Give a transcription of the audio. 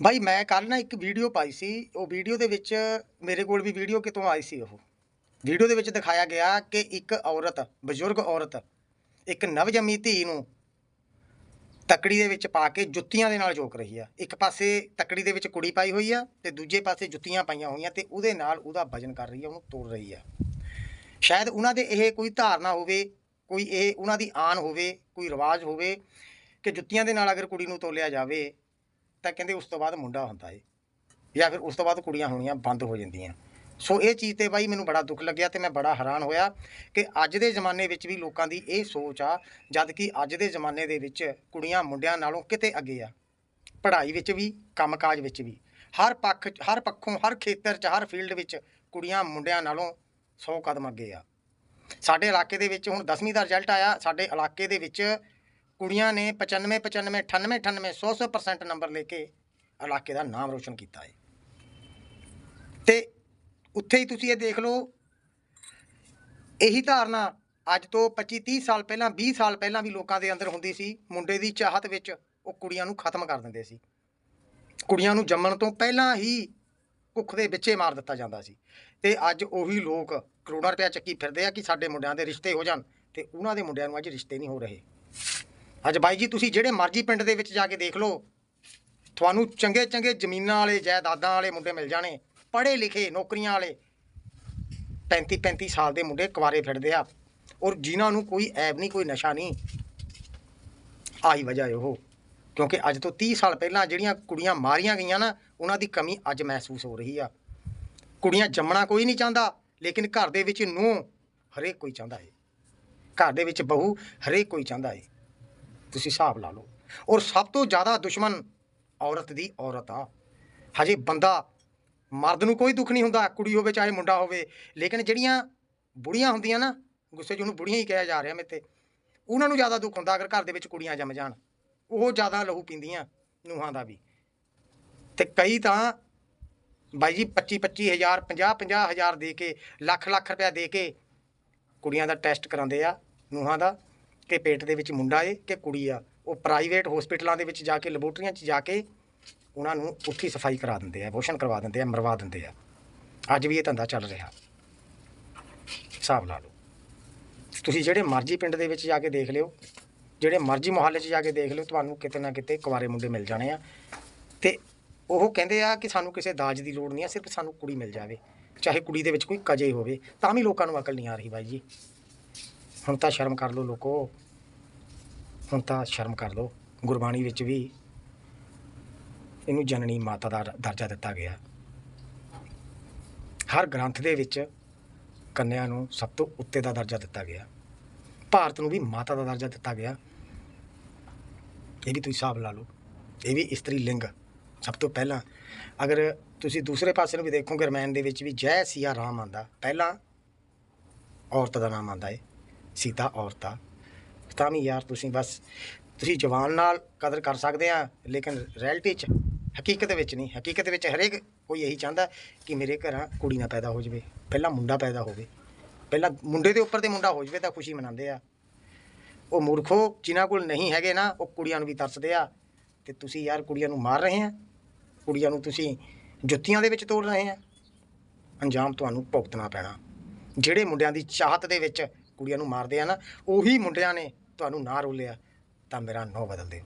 ਬਾਈ, ਮੈਂ ਕੱਲ ਨਾ ਇੱਕ ਵੀਡੀਓ ਪਾਈ ਸੀ। ਉਹ ਵੀਡੀਓ ਦੇ ਵਿੱਚ ਮੇਰੇ ਕੋਲ ਵੀ ਵੀਡੀਓ ਕਿਤੋਂ ਆਈ ਸੀ ਉਹ। ਵੀਡੀਓ ਦੇ ਵਿੱਚ ਦਿਖਾਇਆ ਗਿਆ ਕਿ ਇੱਕ ਔਰਤ, ਬਜ਼ੁਰਗ ਔਰਤ, ਇੱਕ ਨਵਜੰਮੀ ਧੀ ਨੂੰ ਤਕੜੀ ਦੇ ਵਿੱਚ ਪਾ ਕੇ ਜੁੱਤੀਆਂ ਦੇ ਨਾਲ ਜੋਕ ਰਹੀ ਆ। ਇੱਕ ਪਾਸੇ ਤਕੜੀ ਦੇ ਵਿੱਚ ਕੁੜੀ ਪਾਈ ਹੋਈ ਆ ਤੇ ਦੂਜੇ ਪਾਸੇ ਜੁੱਤੀਆਂ ਪਾਈਆਂ ਹੋਈਆਂ ਤੇ ਉਹਦੇ ਨਾਲ ਉਹਦਾ ਵਜਨ ਕਰ ਰਹੀ ਆ, ਉਹਨੂੰ ਤੋੜ ਰਹੀ ਆ। ਸ਼ਾਇਦ ਉਹਨਾਂ ਦੇ ਇਹ ਕੋਈ ਧਾਰਨਾ ਹੋਵੇ, ਕੋਈ ਇਹ ਉਹਨਾਂ ਦੀ ਆਨ ਹੋਵੇ, ਕੋਈ ਰਿਵਾਜ ਹੋਵੇ ਕਿ ਜੁੱਤੀਆਂ ਦੇ ਨਾਲ ਅਗਰ ਕੁੜੀ ਨੂੰ ਤੋਲਿਆ ਜਾਵੇ ਤਾਂ ਕਹਿੰਦੇ ਉਸ ਤੋਂ ਬਾਅਦ ਮੁੰਡਾ ਹੁੰਦਾ ਏ। ਜਾਂ ਫਿਰ ਉਸ ਤੋਂ ਬਾਅਦ ਕੁੜੀਆਂ ਹੋਣੀਆਂ ਬੰਦ ਹੋ ਜਾਂਦੀਆਂ। ਸੋ ਇਹ ਚੀਜ਼ ਤੇ ਬਾਈ ਮੈਨੂੰ ਬੜਾ ਦੁੱਖ ਲੱਗਿਆ ਤੇ ਮੈਂ ਬੜਾ ਹੈਰਾਨ ਹੋਇਆ ਕਿ ਅੱਜ ਦੇ ਜ਼ਮਾਨੇ ਵਿੱਚ ਵੀ ਲੋਕਾਂ ਦੀ ਇਹ ਸੋਚ ਆ, ਜਦ ਕਿ ਅੱਜ ਦੇ ਜ਼ਮਾਨੇ ਦੇ ਵਿੱਚ ਕੁੜੀਆਂ ਮੁੰਡਿਆਂ ਨਾਲੋਂ ਕਿਤੇ ਅੱਗੇ ਆ। ਪੜ੍ਹਾਈ ਵਿੱਚ ਵੀ, ਕੰਮਕਾਜ ਵਿੱਚ ਵੀ। ਹਰ ਪੱਖ, ਹਰ ਪੱਖੋਂ, ਹਰ ਖੇਤਰ 'ਚ, ਹਰ ਫੀਲਡ ਵਿੱਚ ਕੁੜੀਆਂ ਮੁੰਡਿਆਂ ਨਾਲੋਂ 100 ਕਦਮ ਅੱਗੇ ਆ। ਸਾਡੇ ਇਲਾਕੇ ਦੇ ਵਿੱਚ ਹੁਣ 10ਵੀਂ ਦਾ ਰਿਜ਼ਲਟ ਆਇਆ, ਸਾਡੇ ਇਲਾਕੇ ਦੇ ਵਿੱਚ ਕੁੜੀਆਂ ਨੇ 95 95 98 98 100 100% ਨੰਬਰ ਲੈ ਕੇ ਇਲਾਕੇ ਦਾ ਨਾਮ ਰੋਸ਼ਨ ਕੀਤਾ ਹੈ। ਤੇ ਉੱਥੇ ਹੀ ਤੁਸੀਂ ਇਹ ਦੇਖ ਲਓ, ਇਹੀ ਧਾਰਨਾ ਅੱਜ ਤੋਂ 25 30 ਸਾਲ ਪਹਿਲਾਂ 20 ਸਾਲ ਪਹਿਲਾਂ ਵੀ ਲੋਕਾਂ ਦੇ ਅੰਦਰ ਹੁੰਦੀ ਸੀ। ਮੁੰਡੇ ਦੀ ਚਾਹਤ ਵਿੱਚ ਉਹ ਕੁੜੀਆਂ ਨੂੰ ਖਤਮ ਕਰ ਦਿੰਦੇ ਸੀ। ਕੁੜੀਆਂ ਨੂੰ ਜੰਮਣ ਤੋਂ ਪਹਿਲਾਂ ਹੀ ਕੁੱਖ ਦੇ ਵਿੱਚੇ ਮਾਰ ਦਿੱਤਾ ਜਾਂਦਾ ਸੀ। ਤੇ ਅੱਜ ਉਹੀ ਲੋਕ ਕਰੋੜਾਂ ਰੁਪਇਆ ਚੱਕੀ ਫਿਰਦੇ ਆ ਕਿ ਸਾਡੇ ਮੁੰਡਿਆਂ ਦੇ ਰਿਸ਼ਤੇ ਹੋ ਜਾਣ ਤੇ ਉਹਨਾਂ ਦੇ ਮੁੰਡਿਆਂ ਨੂੰ ਅੱਜ ਰਿਸ਼ਤੇ ਨਹੀਂ ਹੋ ਰਹੇ। ਅੱਜ ਬਾਈ ਜੀ, ਤੁਸੀਂ ਜਿਹੜੇ ਮਰਜ਼ੀ ਪਿੰਡ ਦੇ ਵਿੱਚ ਜਾ ਕੇ ਦੇਖ ਲਓ। ਤੁਹਾਨੂੰ ਚੰਗੇ ਚੰਗੇ ਜ਼ਮੀਨਾਂ ਵਾਲੇ, ਜਾਇਦਾਦਾਂ ਵਾਲੇ ਮੁੰਡੇ ਮਿਲ ਜਾਣੇ, ਪੜ੍ਹੇ ਲਿਖੇ ਨੌਕਰੀਆਂ ਵਾਲੇ। 35 35 ਸਾਲ ਦੇ ਮੁੰਡੇ ਕੁਆਰੇ ਫਿਰਦੇ ਆ, ਔਰ ਜਿਨ੍ਹਾਂ ਨੂੰ ਕੋਈ ਐਬ ਨਹੀਂ, ਕੋਈ ਨਸ਼ਾ ਨਹੀਂ, ਆਹੀ ਵਜ੍ਹਾ ਹੈ ਉਹ। ਕਿਉਂਕਿ ਅੱਜ ਤੋਂ 30 ਸਾਲ ਪਹਿਲਾਂ ਜਿਹੜੀਆਂ ਕੁੜੀਆਂ ਮਾਰੀਆਂ ਗਈਆਂ ਨਾ, ਉਹਨਾਂ ਦੀ ਕਮੀ ਅੱਜ ਮਹਿਸੂਸ ਹੋ ਰਹੀ ਆ। ਕੁੜੀਆਂ ਜੰਮਣਾ ਕੋਈ ਨਹੀਂ ਚਾਹੁੰਦਾ, ਲੇਕਿਨ ਘਰ ਦੇ ਵਿੱਚ ਨੂੰ ਹਰੇਕ ਕੋਈ ਚਾਹੁੰਦਾ ਹੈ ਘਰ ਦੇ ਵਿੱਚ ਬਹੂ ਹਰੇਕ ਕੋਈ ਚਾਹੁੰਦਾ ਹੈ ਤੁਸੀਂ ਹਿਸਾਬ ਲਾ ਲਓ। ਔਰ ਸਭ ਤੋਂ ਜ਼ਿਆਦਾ ਦੁਸ਼ਮਣ ਔਰਤ ਦੀ ਔਰਤ ਆ। ਹਜੇ ਬੰਦਾ ਮਰਦ ਨੂੰ ਕੋਈ ਦੁੱਖ ਨਹੀਂ ਹੁੰਦਾ, ਕੁੜੀ ਹੋਵੇ ਚਾਹੇ ਮੁੰਡਾ ਹੋਵੇ, ਲੇਕਿਨ ਜਿਹੜੀਆਂ ਬੁੜੀਆਂ ਹੁੰਦੀਆਂ ਨਾ, ਗੁੱਸੇ 'ਚ ਉਹਨੂੰ ਬੁੜੀਆਂ ਹੀ ਕਿਹਾ ਜਾ ਰਿਹਾ ਮੇਰੇ ਤੇ, ਉਹਨਾਂ ਨੂੰ ਜ਼ਿਆਦਾ ਦੁੱਖ ਹੁੰਦਾ ਅਗਰ ਘਰ ਦੇ ਵਿੱਚ ਕੁੜੀਆਂ ਜੰਮ ਜਾਣ। ਉਹ ਜ਼ਿਆਦਾ ਲਹੂ ਪੀਂਦੀਆਂ, ਨੂੰਹਾਂ ਦਾ ਵੀ। ਤੇ ਕਈ ਤਾਂ ਬਾਈ ਜੀ 25 25000 50 50000 ਦੇ ਕੇ ਲੱਖ ਲੱਖ ਰੁਪਇਆ ਦੇ ਕੇ ਕੁੜੀਆਂ ਦਾ ਟੈਸਟ ਕਰਾਉਂਦੇ ਆ, ਨੂੰਹਾਂ ਦਾ। ਕਿ ਪੇਟ ਦੇ ਵਿੱਚ ਮੁੰਡਾ ਏ ਕਿ ਕੁੜੀ ਆ, ਉਹ ਪ੍ਰਾਈਵੇਟ ਹਸਪੀਟਲਾਂ ਦੇ ਵਿੱਚ ਜਾ ਕੇ ਲੈਬੋਰਟਰੀਆਂ 'ਚ ਜਾ ਕੇ ਉਹਨਾਂ ਨੂੰ ਉੱਠੀ ਸਫ਼ਾਈ ਕਰਾ ਦਿੰਦੇ ਆ ਅਬੋਰਸ਼ਨ ਕਰਵਾ ਦਿੰਦੇ ਆ, ਮਰਵਾ ਦਿੰਦੇ ਆ। ਅੱਜ ਵੀ ਇਹ ਧੰਦਾ ਚੱਲ ਰਿਹਾ। ਹਿਸਾਬ ਲਾ ਲਓ। ਤੁਸੀਂ ਜਿਹੜੇ ਮਰਜ਼ੀ ਪਿੰਡ ਦੇ ਵਿੱਚ ਜਾ ਕੇ ਦੇਖ ਲਿਓ, ਜਿਹੜੇ ਮਰਜ਼ੀ ਮੁਹੱਲੇ 'ਚ ਜਾ ਕੇ ਦੇਖ ਲਿਓ, ਤੁਹਾਨੂੰ ਕਿਤੇ ਨਾ ਕਿਤੇ ਕੁਆਰੇ ਮੁੰਡੇ ਮਿਲ ਜਾਣੇ ਆ। ਤੇ ਉਹ ਕਹਿੰਦੇ ਆ ਕਿ ਸਾਨੂੰ ਕਿਸੇ ਦਾਜ ਦੀ ਲੋੜ ਨਹੀਂ ਆ, ਸਿਰਫ ਸਾਨੂੰ ਕੁੜੀ ਮਿਲ ਜਾਵੇ, ਚਾਹੇ ਕੁੜੀ ਦੇ ਵਿੱਚ ਕੋਈ ਕਜੇ ਹੋਵੇ, ਤਾਂ ਵੀ ਲੋਕਾਂ ਨੂੰ ਅਕਲ ਨਹੀਂ ਆ ਰਹੀ ਬਾਈ ਜੀ। ਹੁਣ ਤਾਂ ਸ਼ਰਮ ਕਰ ਲਓ ਲੋਕੋ। ਹੁਣ ਤਾਂ ਸ਼ਰਮ ਕਰ ਲਓ। ਗੁਰਬਾਣੀ ਵਿੱਚ ਵੀ ਇਹਨੂੰ ਜਨਨੀ ਮਾਤਾ ਦਾ ਦਰਜਾ ਦਿੱਤਾ ਗਿਆ। ਹਰ ਗ੍ਰੰਥ ਦੇ ਵਿੱਚ ਕੰਨਿਆ ਨੂੰ ਸਭ ਤੋਂ ਉੱਤੇ ਦਾ ਦਰਜਾ ਦਿੱਤਾ ਗਿਆ। ਭਾਰਤ ਨੂੰ ਵੀ ਮਾਤਾ ਦਾ ਦਰਜਾ ਦਿੱਤਾ ਗਿਆ। ਇਹ ਵੀ ਤੁਸੀਂ ਹਿਸਾਬ ਲਾ ਲਓ। ਇਹ ਵੀ ਇਸਤਰੀ ਲਿੰਗ। ਸਭ ਤੋਂ ਪਹਿਲਾਂ ਅਗਰ ਤੁਸੀਂ ਦੂਸਰੇ ਪਾਸੇ ਨੂੰ ਵੀ ਦੇਖੋਗੇ ਰਮਾਇਣ ਦੇ ਵਿੱਚ ਵੀ ਜੈ ਸੀਆ ਰਾਮ ਆਂਦਾ। ਪਹਿਲਾਂ ਔਰਤ ਦਾ ਨਾਮ ਆਂਦਾ ਏ। ਸੀਤਾ ਔਰਤ। ਆ ਤਾਂ ਵੀ ਯਾਰ ਤੁਸੀਂ ਬਸ, ਤੁਸੀਂ ਜਵਾਨ ਨਾਲ ਕਦਰ ਕਰ ਸਕਦੇ ਆ, ਲੇਕਿਨ ਰਿਐਲਿਟੀ 'ਚ ਹਕੀਕਤ ਵਿੱਚ ਨਹੀਂ। ਹਕੀਕਤ ਵਿੱਚ ਹਰੇਕ ਕੋਈ ਇਹੀ ਚਾਹੁੰਦਾ ਕਿ ਮੇਰੇ ਘਰਾਂ ਕੁੜੀ ਨਾ ਪੈਦਾ ਹੋ ਜਾਵੇ, ਪਹਿਲਾਂ ਮੁੰਡਾ ਪੈਦਾ ਹੋਵੇ। ਪਹਿਲਾਂ ਮੁੰਡੇ ਦੇ ਉੱਪਰ ਤੇ ਮੁੰਡਾ ਹੋ ਜਾਵੇ ਤਾਂ ਖੁਸ਼ੀ ਮਨਾਉਂਦੇ ਆ। ਉਹ ਮੂਰਖੋ ਜਿਨ੍ਹਾਂ ਕੋਲ ਨਹੀਂ ਹੈਗੇ ਨਾ, ਉਹ ਕੁੜੀਆਂ ਨੂੰ ਵੀ ਤਰਸਦੇ ਆ। ਤੇ ਤੁਸੀਂ ਯਾਰ ਕੁੜੀਆਂ ਨੂੰ ਮਾਰ ਰਹੇ ਆ। ਕੁੜੀਆਂ ਨੂੰ ਤੁਸੀਂ ਜੁੱਤੀਆਂ ਦੇ ਵਿੱਚ ਤੋੜ ਰਹੇ ਆ। ਅੰਜਾਮ ਤੁਹਾਨੂੰ ਭੁਗਤਣਾ ਪੈਣਾ। ਜਿਹੜੇ ਮੁੰਡਿਆਂ ਦੀ ਚਾਹਤ ਦੇ ਵਿੱਚ ਕੁੜੀਆਂ ਨੂੰ ਮਾਰਦੇ ਆ ਨਾ, ਉਹੀ ਮੁੰਡਿਆਂ ਨੇ ਤੁਹਾਨੂੰ ਨਾ ਰੋਲਿਆ, ਤਾਂ ਮੇਰਾ ਨੋ ਬਦਲ ਦਿਓ।